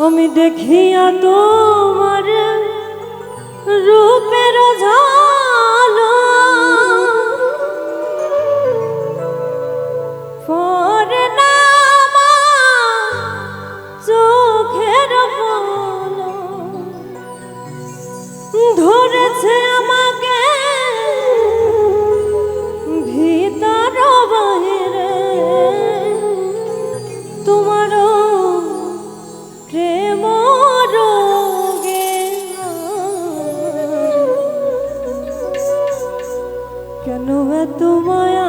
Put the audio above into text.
আমি দেখিয়া তোমার রূপের চোখের ধরেছে আমার কেন এত মায়া?